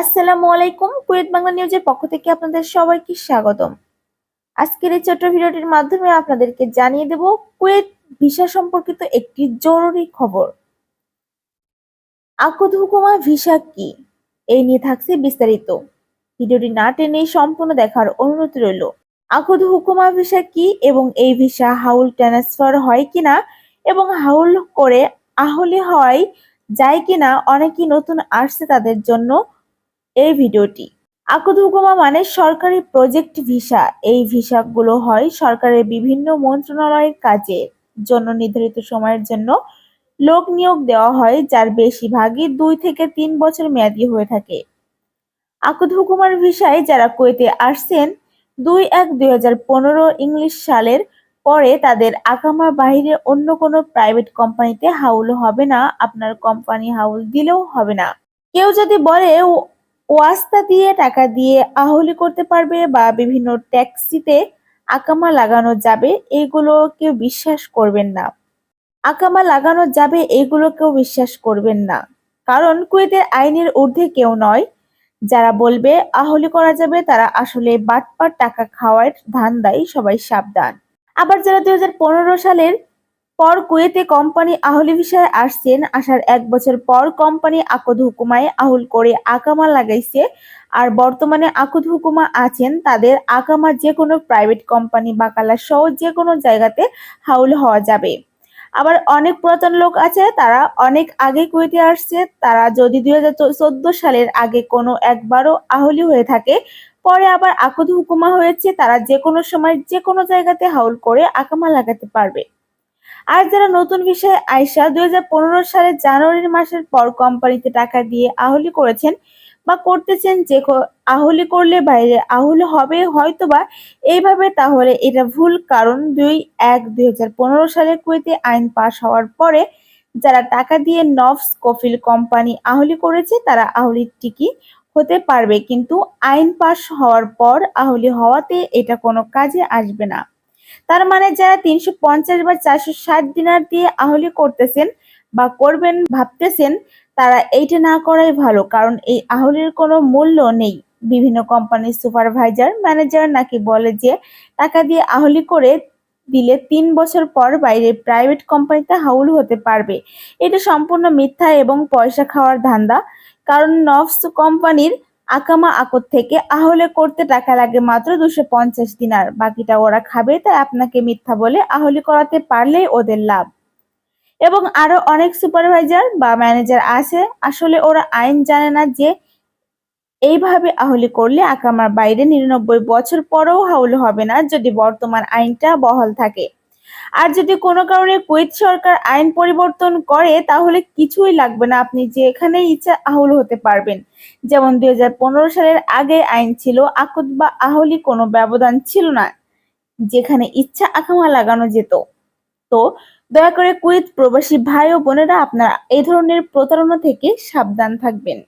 আসসালামু আলাইকুম। কুয়েত বাংলা নিউজের পক্ষ থেকে আপনাদের সবাইকে স্বাগতম। আজকের এই ছোট্ট ভিডিওটির মাধ্যমে আপনাদেরকে জানিয়ে দেব কুয়েত ভিসা সম্পর্কিত একটি জরুরি খবর। আকুদ হুকুমা ভিসা কি? এই নিয়ে থাকছে বিস্তারিত। ভিডিওটি না টেনে সম্পূর্ণ দেখার অনুরোধ রইল। আকুদ হুকুমা ভিসা কি এবং এই ভিসা হাউল ট্রান্সফার হয় কিনা এবং হাউল করে আহলে হয়, যায় কিনা, অনেকেই নতুন আসছে তাদের জন্য এই ভিডিওটি। আকুদ হুকুমা মানে সরকারি প্রজেক্ট ভিসা। এই ভিসাগুলো হয় সরকারের বিভিন্ন মন্ত্রণালয়ের কাজের জন্য নির্ধারিত সময়ের জন্য। লোক নিয়োগ দেওয়া হয়, যার বেশিরভাগই দুই থেকে তিন বছর মেয়াদী হয়ে থাকে। আকুদ হুকুমার ভিসায় যারা কুয়েতে আসছেন, দুই এক দুই ইংলিশ সালের পরে তাদের আকামার বাইরে অন্য কোনো প্রাইভেট কোম্পানিতে হাউল হবে না, আপনার কোম্পানি হাউল দিলেও হবে না। কেউ যদি বলে ওয়াস্তা দিয়ে টাকা দিয়ে আহলি করতে পারবে বা বিভিন্ন ট্যাক্সিতে আকামা লাগানো যাবে, এগুলো কেউ বিশ্বাস করবেন না। আকামা লাগানো যাবে, এগুলো কেউ বিশ্বাস করবেন না। কারণ কুয়েতের আইনের ঊর্ধ্বে কেউ নয়। যারা বলবে আহলি করা যাবে, তারা আসলে বাটপার টাকা খাওয়ার ধান্দাই সবাই সাবধান। আবার যারা দুই হাজার পনেরো সালের পর কুয়েতে কোম্পানি আহলি ভিসায় আসছেন। আসার এক বছর পর কোম্পানি আকদ হুকুমায় আহুল করে আকামা লাগাইছে। আর বর্তমানে আকুদ হুকুমা আছেন তাদের আকামা যে কোনো প্রাইভেট কোম্পানি বাকালা সহ যে কোনো জায়গাতে হাউল হওয়া যাবে। আবার অনেক পুরাতন লোক আছে, তারা অনেক আগে কুয়েতে আসছে। তারা যদি দুই হাজার চোদ্দ সালের আগে কোনো একবারও আহলি হয়ে থাকে, পরে আবার আকদ হুকুমা হয়েছে, তারা যে কোনো সময় যে কোনো জায়গাতে হাউল করে আকামা লাগাতে পারবে। আর যারা নতুন বিষয়ে আয়সা দুই সালের জানুয়ারি মাসের পর কোম্পানিতে টাকা দিয়ে আহলি করেছেন বা করতেছেন যে আহলি করলে বাইরে আহুল হবে হয়তো বা এইভাবে তাহলে এটা ভুল কারণ। দুই এক দুই সালে কুয়েতে আইন পাশ হওয়ার পরে যারা টাকা দিয়ে নফস কফিল কোম্পানি আহলি করেছে, তারা আহলির টিকি হতে পারবে। কিন্তু আইন পাশ হওয়ার পর আহলি হওয়াতে এটা কোনো কাজে আসবে না। তার মানে যারা তিনশো পঞ্চাশ বা চারশো ষাট দিনার দিয়ে আহলি করতেছেন বা করবেন ভাবতেছেন, তারা এইটা না করাই ভালো, কারণ এই আহলির কোনো মূল্য নেই। বিভিন্ন কোম্পানির সুপারভাইজার ম্যানেজার নাকি বলে যে, টাকা দিয়ে আহলি করে দিলে তিন বছর পর বাইরে প্রাইভেট কোম্পানিতে হাউল হতে পারবে। এটা সম্পূর্ণ মিথ্যা এবং পয়সা খাওয়ার ধান্দা, কারণ নফস কোম্পানির আকামা আকর থেকে আহলে করতে টাকা লাগে মাত্র দুশো পঞ্চাশ দিনার। বাকিটা ওরা খাবে, তাই আপনাকে মিথ্যা বলে আহলি করাতে পারলেই ওদের লাভ। এবং আরও অনেক সুপারভাইজার বা ম্যানেজার আছে। আসলে ওরা আইন জানে না যে এইভাবে আহলি করলে আকামার বাইরে নিরানব্বই বছর পরেও হাউল হবে না যদি বর্তমান আইনটা বহাল থাকে। আর যদি কোনো কারণে কুয়েত সরকার আইন পরিবর্তন করে, তাহলে কিছুই লাগবে না। আপনি যেখানে ইচ্ছা, আহুল হতে পারবেন। যেমন দুই হাজার পনেরো সালের আগে আইন ছিল আকুদ বা আহলি কোনো ব্যবধান ছিল না। যেখানে ইচ্ছা আকামা লাগানো যেত। তো দয়া করে কুয়েত প্রবাসী ভাই ও বোনেরা আপনারা এই ধরনের প্রতারণা থেকে সাবধান থাকবেন।